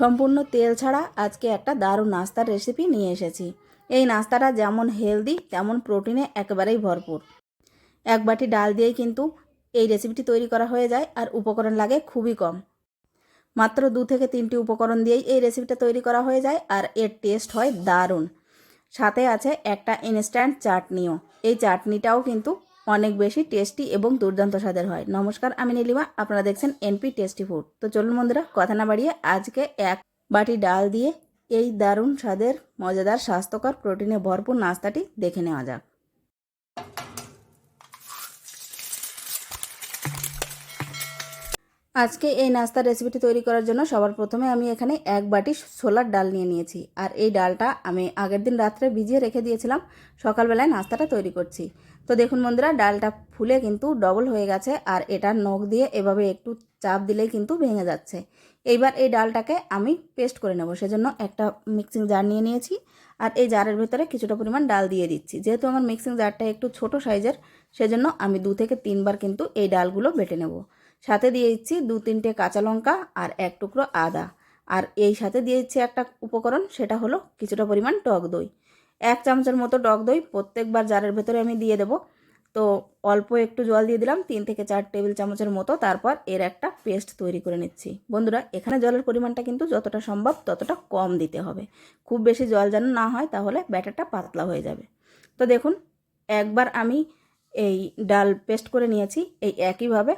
সম্পূর্ণ তেল ছাড়া আজকে একটা দারুণ নাস্তার রেসিপি নিয়ে এসেছি। এই নাস্তাটা যেমন হেলদি তেমন প্রোটিনে একেবারেই ভরপুর। এক বাটি ডাল দিয়েই কিন্তু এই রেসিপিটি তৈরি করা হয়ে যায় আর উপকরণ লাগে খুবই কম। মাত্র দু থেকে তিনটি উপকরণ দিয়েই এই রেসিপিটা তৈরি করা হয়ে যায় আর এর টেস্ট হয় দারুণ। সাথে আছে একটা ইনস্ট্যান্ট চাটনিও। এই চাটনিটাও কিন্তু অনেক বেশি টেস্টি এবং দুর্দান্ত স্বাদের হয়। নমস্কার, আমি নীলিমা, আপনারা দেখছেন এনপি টেস্টি ফুড তো চলুন বন্ধুরা, কথা না বাড়িয়ে আজকে এক বাটি ডাল দিয়ে এই দারুণ স্বাদের, মজাদার, স্বাস্থ্যকর, প্রোটিনে ভরপুর নাস্তাটি দেখে নেওয়া যাক। আজকে এই নাস্তার রেসিপিটি তৈরি করার জন্য সবার প্রথমে আমি এখানে এক বাটি ছোলার ডাল নিয়ে নিয়েছি। আর এই ডালটা আমি আগের দিন রাত্রে ভিজিয়ে রেখে দিয়েছিলাম। সকালবেলায় নাস্তাটা তৈরি করছি। তো দেখুন বন্ধুরা, ডালটা ফুলে কিন্তু ডবল হয়ে গেছে আর এটার নখ দিয়ে এভাবে একটু চাপ দিলেই কিন্তু ভেঙে যাচ্ছে। এইবার এই ডালটাকে আমি পেস্ট করে নেব। সেজন্য একটা মিক্সিং জার নিয়ে নিয়েছি আর এই জারের ভেতরে কিছুটা পরিমাণ ডাল দিয়ে দিচ্ছি। যেহেতু আমার মিক্সিং জারটা একটু ছোট সাইজের সেজন্য আমি দু থেকে তিনবার কিন্তু এই ডালগুলো বেটে নেব। সাথে দিয়ে দিচ্ছি দু তিনটে কাঁচা লঙ্কা আর এক টুকরো আদা। আর এই সাথে দিয়ে দিচ্ছি একটা উপকরণ, সেটা হলো কিছুটা পরিমাণ টক দই। এক চামচের মতো টক দই প্রত্যেকবার জারের ভেতরে আমি দিয়ে দেবো। তো অল্প একটু জল দিয়ে দিলাম, তিন থেকে চার টেবিল চামচের মতো। তারপর এর একটা পেস্ট তৈরি করে নিচ্ছি। বন্ধুরা, এখানে জলের পরিমাণটা কিন্তু যতটা সম্ভব ততটা কম দিতে হবে। খুব বেশি জল যেন না হয় তাহলে ব্যাটারটা পাতলা হয়ে যাবে। তো দেখুন, একবার আমি এই ডাল পেস্ট করে নিয়েছি, এই একইভাবে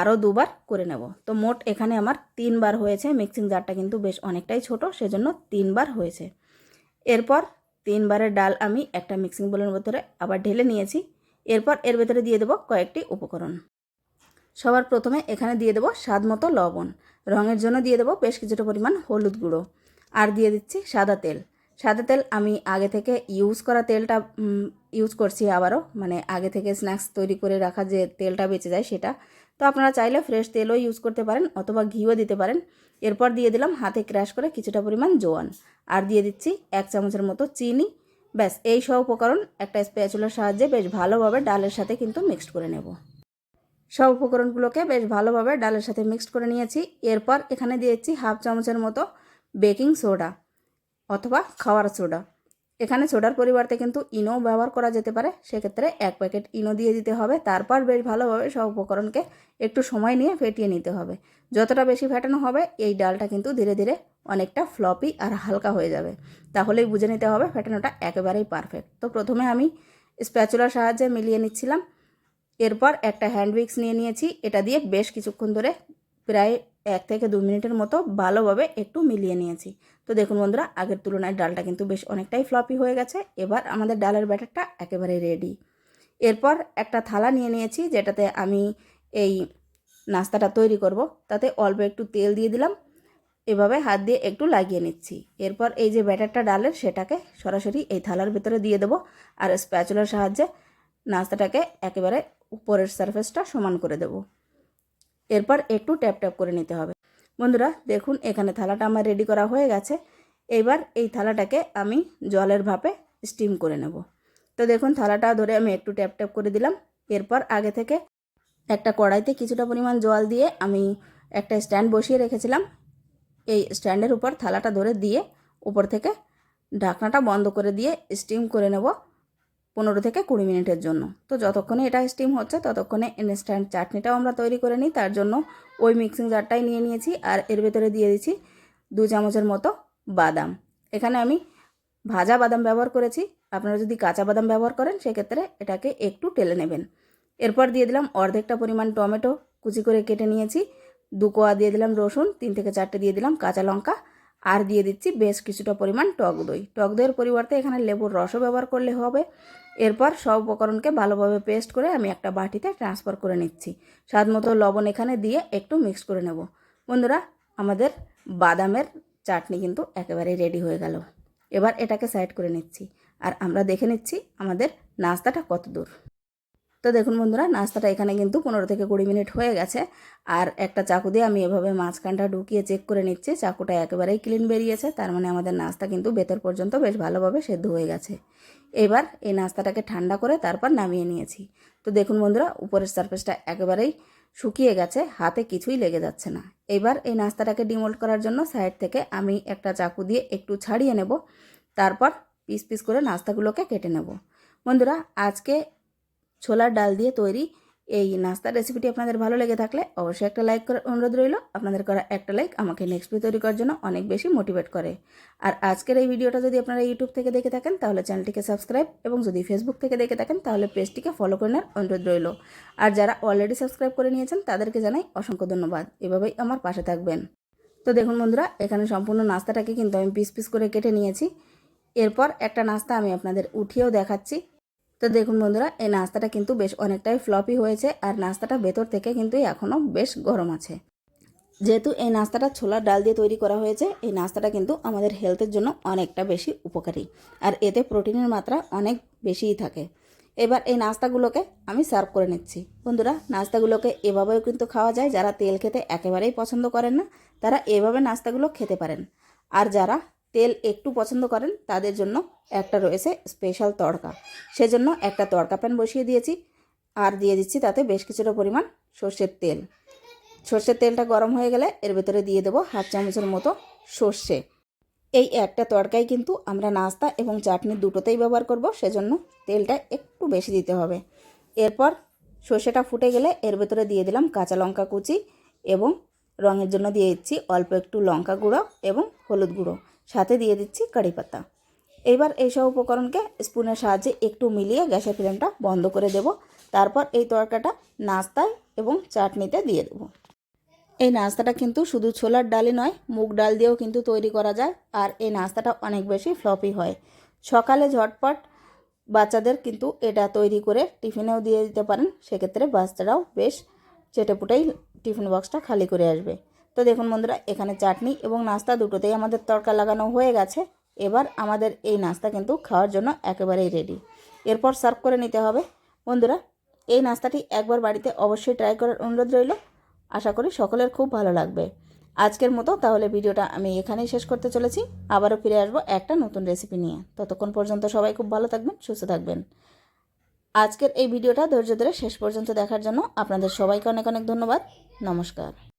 আরও দুবার করে নেব। তো মোট এখানে আমার তিনবার হয়েছে, মিক্সিং জারটা কিন্তু বেশ অনেকটাই ছোট, সেজন্য তিনবার হয়েছে। এরপর তিনবারের ডাল আমি একটা মিক্সিং বোলের ভেতরে আবার ঢেলে নিয়েছি। এরপর এর ভেতরে দিয়ে দেবো কয়েকটি উপকরণ। সবার প্রথমে এখানে দিয়ে দেবো স্বাদ মতো লবণ। রঙের জন্য দিয়ে দেবো বেশ কিছুটা পরিমাণ হলুদ গুঁড়ো। আর দিয়ে দিচ্ছি সাদা তেল। সাদা তেল আমি আগে থেকে ইউজ করা তেলটা ইউজ করছি আবারও। মানে আগে থেকে স্ন্যাক্স তৈরি করে রাখা যে তেলটা বেঁচে যায় সেটা। তো আপনারা চাইলে ফ্রেশ তেলও ইউজ করতে পারেন অথবা ঘিও দিতে পারেন। এরপর দিয়ে দিলাম হাতে ক্র্যাশ করে কিছুটা পরিমাণ জোয়ান। আর দিয়ে দিচ্ছি এক চামচের মতো চিনি। ব্যাস, এই সব উপকরণ একটা স্প্যাচুলার সাহায্যে বেশ ভালোভাবে ডালের সাথে কিন্তু মিক্সড করে নেব। সব উপকরণগুলোকে বেশ ভালোভাবে ডালের সাথে মিক্সড করে নিয়েছি। এরপর এখানে দিয়েছি হাফ চামচের মতো বেকিং সোডা অথবা খাওয়ার সোডা এখানে সোডার পরিবর্তে কিন্তু ইনো ব্যবহার করা যেতে পারে। সেক্ষেত্রে এক প্যাকেট ইনো দিয়ে দিতে হবে। তারপর বেশ ভালোভাবে সব উপকরণকে একটু সময় নিয়ে ফেটিয়ে নিতে হবে। যতটা বেশি ফেটানো হবে, এই ডালটা কিন্তু ধীরে ধীরে অনেকটা ফ্লপি আর হালকা হয়ে যাবে। তাহলেই বুঝে নিতে হবে ফেটানোটা একেবারেই পারফেক্ট। তো প্রথমে আমি স্প্যাচুলার সাহায্যে মিলিয়ে নিচ্ছিলাম। এরপর একটা হ্যান্ড উইক্স নিয়ে নিয়েছি। এটা দিয়ে বেশ কিছুক্ষণ ধরে প্রায় এক থেকে দু মিনিটের মতো ভালোভাবে একটু মিলিয়ে নিয়েছি। তো দেখুন বন্ধুরা, আগের তুলনায় ডালটা কিন্তু বেশ অনেকটাই ফ্লপি হয়ে গেছে। এবার আমাদের ডালের ব্যাটারটা একেবারে রেডি এরপর একটা থালা নিয়ে নিয়েছি, যেটাতে আমি এই নাস্তাটা তৈরি করব। তাতে অল্প একটু তেল দিয়ে দিলাম। এভাবে হাত দিয়ে একটু লাগিয়ে নিচ্ছি। এরপর এই যে ব্যাটারটা ডালের, সেটাকে সরাসরি এই থালার ভেতরে দিয়ে দেবো। আর স্প্যাচুলার সাহায্যে নাস্তাটাকে একেবারে উপরের সারফেসটা সমান করে দেব। এরপর একটু ট্যাপ ট্যাপ করে নিতে হবে। বন্ধুরা, দেখুন, এখানে থালাটা আমার রেডি করা হয়ে গেছে। এবার এই থালাটাকে আমি জলের ভাপে স্টিম করে নেব। তো দেখুন, থালাটা ধরে আমি একটু ট্যাপ ট্যাপ করে দিলাম। এরপর আগে থেকে একটা কড়াইতে কিছুটা পরিমাণ জল দিয়ে আমি একটা স্ট্যান্ড বসিয়ে রেখেছিলাম। এই স্ট্যান্ডের উপর থালাটা ধরে দিয়ে উপর থেকে ঢাকনাটা বন্ধ করে দিয়ে স্টিম করে নেব। পনেরো থেকে কুড়ি মিনিটের জন্য। তো যতক্ষণে এটা স্টিম হচ্ছে, ততক্ষণে ইনস্ট্যান্ট চাটনিটাও আমরা তৈরি করে নিই। তার জন্য ওই মিক্সিং জারটাই নিয়ে নিয়েছি আর এর ভেতরে দিয়ে দিচ্ছি দু চামচের মতো বাদাম। এখানে আমি ভাজা বাদাম ব্যবহার করেছি। আপনারা যদি কাঁচা বাদাম ব্যবহার করেন, সেক্ষেত্রে এটাকে একটু টেলে নেবেন। এরপর দিয়ে দিলাম অর্ধেকটা পরিমাণ টমেটো কুচি করে কেটে নিয়েছি। দু কোয়া দিয়ে দিলাম রসুন, তিন থেকে চারটে দিয়ে দিলাম কাঁচা লঙ্কা আর দিয়ে দিচ্ছি বেশ কিছুটা পরিমাণ টক দই। টক দইয়ের পরিবর্তে এখানে লেবুর রসও ব্যবহার করলে হবে। এরপর সব উপকরণকে ভালোভাবে পেস্ট করে আমি একটা বাটিতে ট্রান্সফার করে নিচ্ছি। স্বাদ মতো লবণ এখানে দিয়ে একটু মিক্স করে নেব। বন্ধুরা, আমাদের বাদামের চাটনি কিন্তু একেবারেই রেডি হয়ে গেল। এবার এটাকে সাইড করে নিচ্ছি। আর আমরা দেখে নিচ্ছি আমাদের নাস্তাটা কত দূর তো দেখুন বন্ধুরা, নাস্তাটা এখানে কিন্তু পনেরো থেকে কুড়ি মিনিট হয়ে গেছে। আর একটা চাকু দিয়ে আমি এভাবে মাঝখানটা ঢুকিয়ে চেক করে নিচ্ছি, চাকুটা একেবারেই ক্লিন বেরিয়েছে। তার মানে আমাদের নাস্তা কিন্তু ভেতর পর্যন্ত বেশ ভালোভাবে সেদ্ধ হয়ে গেছে। এবার এই নাস্তাটাকে ঠান্ডা করে তারপর নামিয়ে নিয়েছি। তো দেখুন বন্ধুরা, উপরের সারফেসটা একেবারেই শুকিয়ে গেছে, হাতে কিছুই লেগে যাচ্ছে না। এবার এই নাস্তাটাকে ডিমোল্ড করার জন্য সাইড থেকে আমি একটা চাকু দিয়ে একটু ছাড়িয়ে নেব। তারপর পিস পিস করে নাস্তাগুলোকে কেটে নেব। বন্ধুরা, আজকে ছোলার ডাল দিয়ে তৈরি এই নাস্তার রেসিপিটি আপনাদের ভালো লেগে থাকলে অবশ্যই একটা লাইক করার অনুরোধ রইল। আপনাদের করা একটা লাইক আমাকে নেক্সট ভিডিও তৈরি করার জন্য অনেক বেশি মোটিভেট করে। আর আজকের এই ভিডিওটা যদি আপনারা ইউটিউব থেকে দেখে থাকেন, তাহলে চ্যানেলটিকে সাবস্ক্রাইব এবং যদি ফেসবুক থেকে দেখে থাকেন, তাহলে পেজটিকে ফলো করে নেওয়ার অনুরোধ রইল। আর যারা অলরেডি সাবস্ক্রাইব করে নিয়েছেন, তাদেরকে জানাই অসংখ্য ধন্যবাদ। এভাবেই আমার পাশে থাকবেন। তো দেখুন বন্ধুরা, এখানে সম্পূর্ণ নাস্তাটাকে কিন্তু আমি পিস পিস করে কেটে নিয়েছি। এরপর একটা নাস্তা আমি আপনাদের উঠিয়েও দেখাচ্ছি। তো দেখুন বন্ধুরা, এই নাস্তাটা কিন্তু বেশ অনেকটাই ফ্লপি হয়েছে আর নাস্তাটা ভেতর থেকে কিন্তু এখনও বেশ গরম আছে। যেহেতু এই নাস্তাটা ছোলার ডাল দিয়ে তৈরি করা হয়েছে, এই নাস্তাটা কিন্তু আমাদের হেলথের জন্য অনেকটা বেশি উপকারী আর এতে প্রোটিনের মাত্রা অনেক বেশিই থাকে। এবার এই নাস্তাগুলোকে আমি সার্ভ করে নিচ্ছি। বন্ধুরা, নাস্তাগুলোকে এভাবেও কিন্তু খাওয়া যায়, যারা তেল খেতে একেবারেই পছন্দ করেন না, তারা এভাবে নাস্তাগুলো খেতে পারেন। আর যারা তেল একটু পছন্দ করেন, তাদের জন্য একটা রয়েছে স্পেশাল তড়কা। সেজন্য একটা তড়কা প্যান বসিয়ে দিয়েছি আর দিয়ে দিচ্ছি তাতে বেশ কিছুটা পরিমাণ সর্ষের তেল। সর্ষের তেলটা গরম হয়ে গেলে এর ভেতরে দিয়ে দেবো হাফ চামচের মতো সর্ষে। এই একটা তড়কাই কিন্তু আমরা নাস্তা এবং চাটনি দুটোতেই ব্যবহার করব, সেজন্য তেলটা একটু বেশি দিতে হবে। এরপর সর্ষেটা ফুটে গেলে এর ভেতরে দিয়ে দিলাম কাঁচা লঙ্কা কুচি এবং রঙের জন্য দিয়ে দিচ্ছি অল্প একটু লঙ্কা গুঁড়ো এবং হলুদ গুঁড়ো। সাথে দিয়ে দিচ্ছি কারি পাতা। এবার এইসব উপকরণকে স্পুনের সাহায্যে একটু মিলিয়ে গ্যাসের ফ্লেমটা বন্ধ করে দেব। তারপর এই তরকাটা নাস্তায় এবং চাটনিতে দিয়ে দেবো। এই নাস্তাটা কিন্তু শুধু ছোলার ডালই নয়, মুগ ডাল দিয়েও কিন্তু তৈরি করা যায় আর এই নাস্তাটা অনেক বেশি ফ্লপি হয়। সকালে ঝটপট বাচ্চাদের কিন্তু এটা তৈরি করে টিফিনেও দিয়ে দিতে পারেন। সেক্ষেত্রে বাচ্চারাও বেশ চেটেপুটেই টিফিন বক্সটা খালি করে আসবে। তো দেখুন বন্ধুরা, এখানে চাটনি এবং নাস্তা দুটোতেই আমাদের তরকা লাগানো হয়ে গেছে। এবার আমাদের এই নাস্তা কিন্তু খাওয়ার জন্য একেবারেই রেডি এরপর সার্ভ করে নিতে হবে। বন্ধুরা, এই নাস্তাটি একবার বাড়িতে অবশ্যই ট্রাই করার অনুরোধ রইল। আশা করি সকলের খুব ভালো লাগবে। আজকের মতো তাহলে ভিডিওটা আমি এখানেই শেষ করতে চলেছি। আবারও ফিরে আসব একটা নতুন রেসিপি নিয়ে। ততক্ষণ পর্যন্ত সবাই খুব ভালো থাকবেন, সুস্থ থাকবেন। আজকের এই ভিডিওটা ধৈর্য ধরে শেষ পর্যন্ত দেখার জন্য আপনাদের সবাইকে অনেক অনেক ধন্যবাদ। নমস্কার।